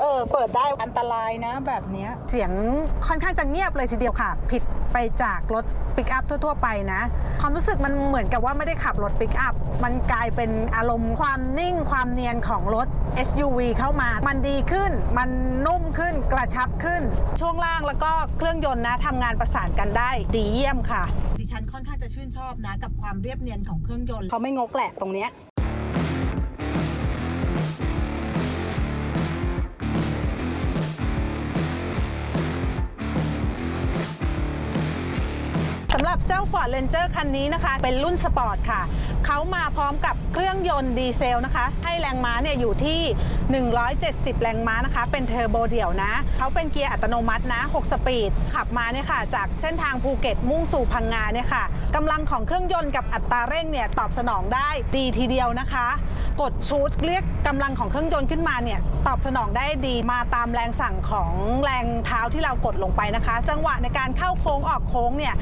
เออ เปิดได้อันตรายนะแบบเนี้ย เสียงค่อนข้างจะเงียบเลยทีเดียวค่ะ ผิดไปจากรถปิกอัพทั่ว ๆ ไปนะ ความรู้สึกมันเหมือนกับว่าไม่ได้ขับรถปิกอัพ มันกลายเป็นอารมณ์ความนิ่งความเนียนของรถ SUV เข้ามา มันดีขึ้น มันนุ่มขึ้น กระชับขึ้น ช่วงล่างแล้วก็เครื่องยนต์นะทำงานประสานกันได้ดีเยี่ยมค่ะ ดิฉันค่อนข้างจะชื่นชอบนะ กับความเรียบเนียนของเครื่องยนต์เขาไม่งกแหละตรงเนี้ย Ford Ranger คันนี้นะคะ เป็นรุ่นสปอร์ตค่ะ เขามาพร้อมกับเครื่องยนต์ดีเซลนะคะ ให้แรงม้าเนี่ยอยู่ที่170 แรงม้านะคะ เป็นเทอร์โบเดี่ยวนะ เขาเป็นเกียร์อัตโนมัตินะ 6 สปีด ขับมาเนี่ยค่ะ จากเส้นทางภูเก็ตมุ่งสู่พังงาเนี่ยค่ะกำลังของเครื่องยนต์กับอัตราเร่งเนี่ยตอบสนองได้ดีทีเดียวนะคะ กดชูดเรียกกำลังของเครื่องยนต์ขึ้นมาเนี่ยตอบสนองได้ดีมาตามแรงสั่งของแรงเท้าที่เรากดลงไปนะคะ จังหวะในการเข้าโค้งออกโค้งเนี่ย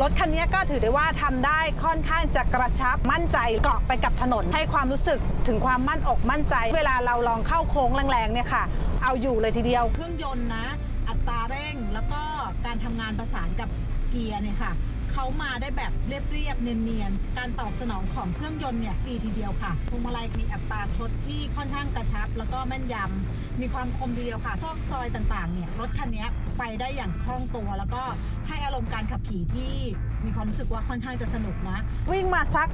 รถคันนี้ก็ถือได้ว่าทำได้ค่อนข้างจะกระชับมั่นใจเกาะไปกับถนน ให้ความรู้สึกถึงความมั่นอกมั่นใจ เวลาเราลองเข้าโค้งแรงๆเนี่ยค่ะ เอาอยู่เลยทีเดียว เครื่องยนต์นะ อัตราเร่งแล้วก็การทำงานประสานกับเกียร์เนี่ยค่ะเขามาได้แบบเรียบๆเนียนๆ การตอบสนองของเครื่องยนต์เนี่ยดีทีเดียวค่ะพวงมาลัยมีอัตราทดที่ค่อนข้างกระชับ แล้วก็แม่นยำมีความคมทีเดียวค่ะซอกซอยต่างๆเนี่ยรถคันนี้ไปได้อย่างคล่องตัว แล้วก็ให้อารมณ์การขับขี่ที่ มีความรู้สึกว่าค่อนข้างจะสนุกนะ วิ่งมาสัก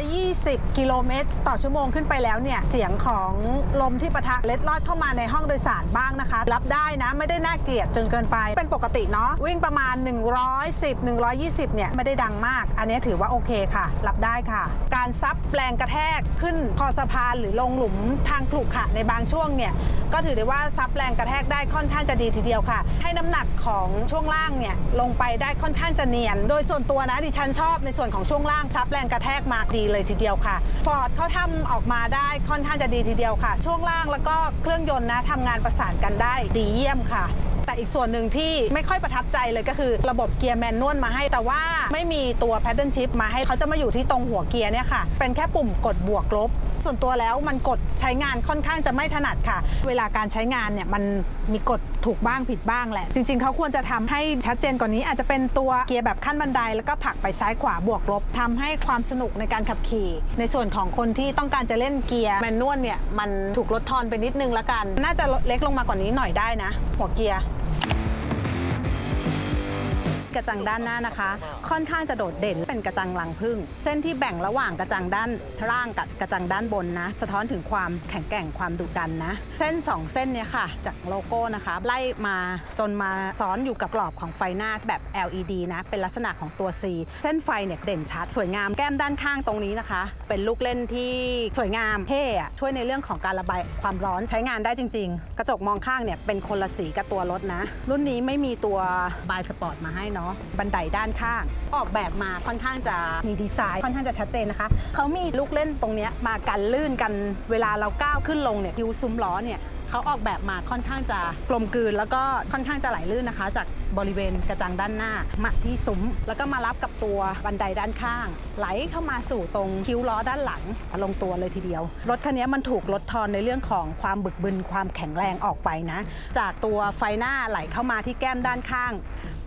120 กิโลเมตร ต่อชั่วโมงขึ้นไปแล้วเนี่ย เสียงของลมที่ปะทะเล็ดลอดเข้ามาในห้องโดยสารบ้างนะคะ รับได้นะ ไม่ได้น่าเกลียดจนเกินไป เป็นปกติเนาะ วิ่งประมาณ 110 120 เนี่ย ไม่ได้ดังมาก อันนี้ถือว่าโอเคค่ะ รับได้ค่ะ การซับแรงกระแทกขึ้นคอสะพานหรือลงหลุมทางขรุขระในบางช่วงเนี่ย ก็ถือได้ว่าซับแรงกระแทกได้ค่อนข้างจะดีทีเดียวค่ะ ให้น้ำหนักของช่วงล่างเนี่ยลงไปได้ค่อนข้างจะเนียนโดยส่วนตัวนะดิฉันชอบในส่วนของช่วงล่างซับแรงกระแทกมาดีเลยทีเดียวค่ะฟอร์ดเขาทำออกมาได้ค่อนข้างจะดีทีเดียวค่ะ ช่วงล่างแล้วก็เครื่องยนต์นะทำงานประสานกันได้ดีเยี่ยมค่ะ แต่อีกส่วนหนึ่งที่ไม่ค่อยประทับใจเลยก็คือระบบเกียร์แมนนวลมาให้ แต่ว่าไม่มีตัวแพดเดิลชิพมาให้เขาจะมาอยู่ที่ตรงหัวเกียร์เนี่ยค่ะ เป็นแค่ปุ่มกดบวกลบ ส่วนตัวแล้วมันกดใช้งานค่อนข้างจะไม่ถนัดค่ะ เวลาการใช้งานเนี่ยมันมีกดถูกบ้างผิดบ้างแหละ จริง ๆเขาควรจะทำให้ชัดเจนกว่านี้อาจจะเป็นตัวเกียร์แบบขั้นบันไดแล้วก็ผลักไปซ้ายขวาบวกลบทำให้ความสนุกในการขับขี่ ในส่วนของคนที่ต้องการจะเล่นเกียร์แมนนวลเนี่ยมันถูกลดทอนไปนิดนึงละกัน น่าจะเล็กลงมากว่านี้หน่อยได้นะ หัวเกียร์ Mm-hmm. กระจังด้านหน้านะคะ ค่อนข้างจะโดดเด่นเป็นกระจังรังผึ้งเส้นที่แบ่งระหว่างกระจังด้านล่างกับกระจังด้านบนนะ สะท้อนถึงความแข็งแกร่งความดุดันนะ เส้น 2 เส้นเนี้ยค่ะ จากโลโก้นะคะ ไล่มาจนมาซ้อนอยู่กับกรอบของไฟหน้าแบบ LED นะ เป็นลักษณะของตัว C เส้นไฟเนี่ยเด่นชัด สวยงามแก้มด้านข้างตรงนี้นะคะ เป็นลูกเล่นที่สวยงามเท่ช่วยในเรื่องของการระบายความร้อนใช้งานได้จริง ๆ กระจกมองข้างเนี่ยเป็นคนละสีกับตัวรถนะ รุ่นนี้ไม่มีตัวบายสปอร์ตมาให้เนาะบันไดด้านข้าง ออกแบบมาค่อนข้างจะมีดีไซน์ค่อนข้างจะชัดเจนนะคะเขามีลูกเล่นตรงนี้มากันลื่นกันเวลาเราก้าวขึ้นลงเนี่ยคิวซุ้มล้อเนี่ยเขาออกแบบมาค่อนข้างจะกลมกลืน แล้วก็ค่อนข้างจะไหลลื่นนะคะ จากบริเวณกระจังด้านหน้ามาที่ซุ้ม แล้วก็มารับกับตัวบันไดด้านข้าง ไหลเข้ามาสู่ตรงคิ้วล้อด้านหลังลงตัวเลยทีเดียว รถคันนี้มันถูกลดทอนในเรื่องของความบึกบึนความแข็งแรงออกไปนะ จากตัวไฟหน้าไหลเข้ามาที่แก้มด้านข้าง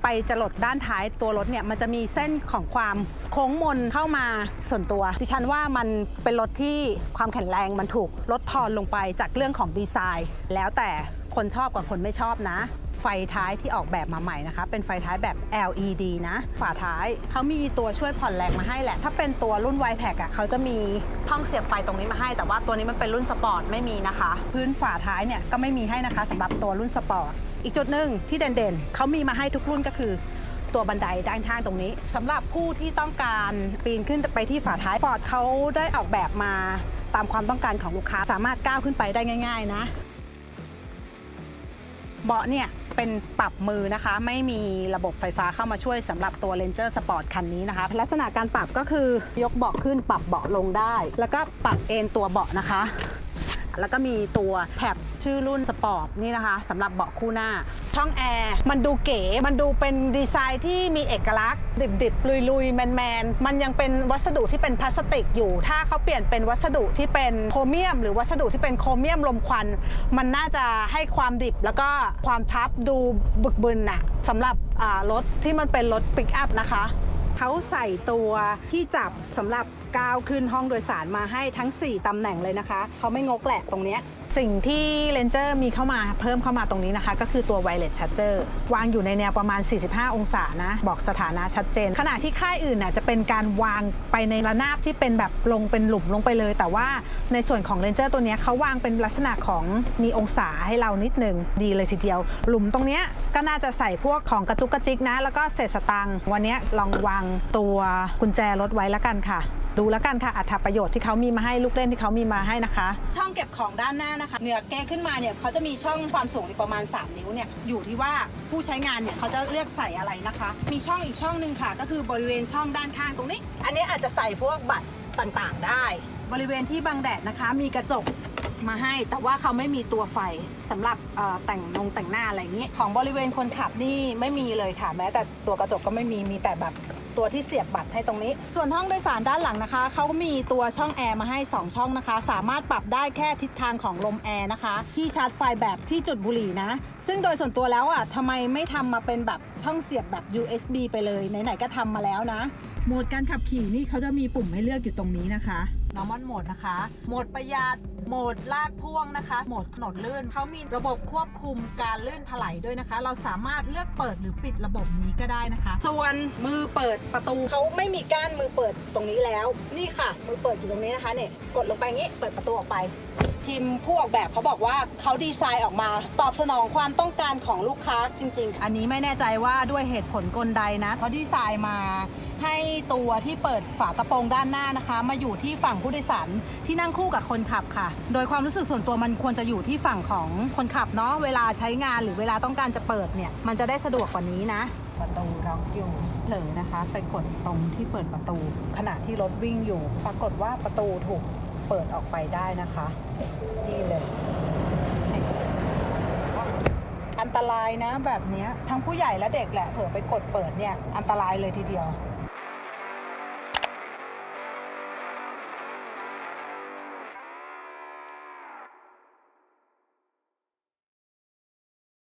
ไปจรดด้านท้ายตัวรถเนี่ยมันจะมีเส้นของความโค้งมนเข้ามาส่วนตัว ดิฉันว่ามันเป็นรถที่ความแข็งแรงมันถูกลดทอนลงไปจากเรื่องของดีไซน์ แล้วแต่คนชอบกับคนไม่ชอบนะ ไฟท้ายที่ออกแบบมาใหม่นะคะ เป็นไฟท้ายแบบ LED นะ ฝาท้ายเขามีตัวช่วยผ่อนแรงมาให้แหละ ถ้าเป็นตัวรุ่น y t e c อะเขาจะมีช่องเสียบไฟตรงนี้มาให้ แต่ว่าตัวนี้มันเป็นรุ่นสปอร์ตไม่มีนะคะ พื้นฝาท้ายเนี่ยก็ไม่มีให้นะคะสำหรับตัวรุ่นสปอร์ตอีกจุดหนึ่งที่เด่นๆเขามีมาให้ทุกรุ่นก็คือตัวบันไดด้านข้างตรงนี้สำหรับผู้ที่ต้องการปีนขึ้นไปที่ฝาท้ายฟอร์ดเขาได้ออกแบบมาตามความต้องการของลูกค้าสามารถก้าวขึ้นไปได้ง่าย ๆ นะ เบาะเนี่ย เป็นปรับมือนะคะ ไม่มีระบบไฟฟ้าเข้ามาช่วยสำหรับตัว Ranger Sport คันนี้นะคะ ลักษณะการปรับก็คือยกเบาะขึ้นปรับเบาะลงได้ แล้วก็ปรับเอนตัวเบาะนะคะ แล้วก็มีตัวแถบชื่อรุ่นสปอร์ตนี่นะคะสำหรับเบาะคู่หน้า ช่องแอร์มันดูเก๋ มันดูเป็นดีไซน์ที่มีเอกลักษณ์ ดิบๆ ลุยๆ แมนๆ มันยังเป็นวัสดุที่เป็นพลาสติกอยู่ ถ้าเขาเปลี่ยนเป็นวัสดุที่เป็นโครเมียม หรือวัสดุที่เป็นโครเมียมลมควัน มันน่าจะให้ความดิบแล้วก็ความทับดูบึกบึนน่ะสำหรับรถที่มันเป็นรถปิกอัพนะคะเขาใส่ตัวที่จับสำหรับ ก้าวขึ้นห้องโดยสารมาให้ทั้ง 4 ตำแหน่งเลยนะคะเขาไม่งกแหละตรงเนี้ยสิ่งที่ Ranger มีเข้ามาเพิ่มเข้ามาตรงนี้นะคะ ก็คือตัว Wireless Charger วางอยู่ในแนวประมาณ 45 องศานะ บอกสถานะชัดเจน ขณะที่ค่ายอื่นน่ะจะเป็นการวางไปในระนาบที่เป็นแบบลงเป็นหลุมลงไปเลย แต่ว่าในส่วนของ Ranger ตัวนี้เขาวางเป็นลักษณะของมีองศาให้เรานิดนึงดีเลยทีเดียว หลุมตรงนี้ก็น่าจะใส่พวกของกระจุกกระจิกนะ แล้วก็เศษสตังค์วันนี้ลองวางตัวกุญแจรถไว้แล้วกันค่ะ ดูแล้วกันค่ะอัตราประโยชน์ที่เขามีมาให้ลูกเล่นที่เขามีมาให้นะคะ ช่องเก็บของด้านหน้านะคะเหนือเก้ขึ้นมาเนี่ยเขาจะมีช่องความสูงประมาณ 3 นิ้วเนี่ยอยู่ที่ว่าผู้ใช้งานเนี่ยเขาจะเลือกใส่อะไรนะคะ มีช่องอีกช่องหนึ่งค่ะ ก็คือบริเวณช่องด้านข้างตรงนี้ อันนี้อาจจะใส่พวกบัตรต่างๆ ได้ บริเวณที่บังแดดนะคะ มีกระจกมาให้แต่ว่าเขาไม่มีตัวไฟสำหรับเอ่อแต่งนงแต่งหน้าอะไรอย่างนี้ ของบริเวณคนขับนี่ไม่มีเลยค่ะ แม้แต่ตัวกระจกก็ไม่มีมีแต่แบบ ตัวที่เสียบบัตรให้ตรงนี้ ส่วนห้องโดยสารด้านหลังนะคะ เขาก็มีตัวช่องแอร์มาให้ 2 ช่องนะคะ สามารถปรับได้แค่ทิศทางของลมแอร์นะคะ ที่ชาร์จไฟแบบที่จุดบุหรี่นะ ซึ่งโดยส่วนตัวแล้วอะทำไมไม่ทำมาเป็นแบบช่องเสียบแบบ USB ไปเลยไหนๆก็ทำมาแล้วนะโหมดการขับขี่นี่เขาจะมีปุ่มให้เลือกอยู่ตรงนี้นะคะ น้ำมันหมดนะคะ โหมดประหยัด โหมดลากพ่วงนะคะ โหมดถนนลื่น เขามีระบบควบคุมการลื่นถลายด้วยนะคะ เราสามารถเลือกเปิดหรือปิดระบบนี้ก็ได้นะคะ ส่วนมือเปิดประตูเขาไม่มีก้านมือเปิดตรงนี้แล้ว นี่ค่ะ มือเปิดอยู่ตรงนี้นะคะเนี่ย กดลงไปงี้ เปิดประตูออกไป ทีมผู้ออกแบบเขาบอกว่าเขาดีไซน์ออกมา ตอบสนองความต้องการของลูกค้าจริง ๆ อันนี้ไม่แน่ใจว่าด้วยเหตุผลกลใดนะเขาดีไซน์มาให้ตัวที่เปิดฝากระโปรงด้านหน้านะคะ มาอยู่ที่ฝั่งผู้โดยสารที่นั่งคู่กับคนขับค่ะ โดยความรู้สึกส่วนตัวมันควรจะอยู่ที่ฝั่งของคนขับเนาะเวลาใช้งานหรือเวลาต้องการจะเปิดเนี่ย มันจะได้สะดวกกว่านี้นะ ประตูล็อกอยู่เผลอนะคะ ไปกดตรงที่เปิดประตู ขณะที่รถวิ่งอยู่ ปรากฏว่าประตูถูก เปิดออกไปได้นะคะ นี่เลย อันตรายนะแบบนี้ทั้งผู้ใหญ่และเด็กแหละเผื่อไปกดเปิดเนี่ย อันตรายเลยทีเดียว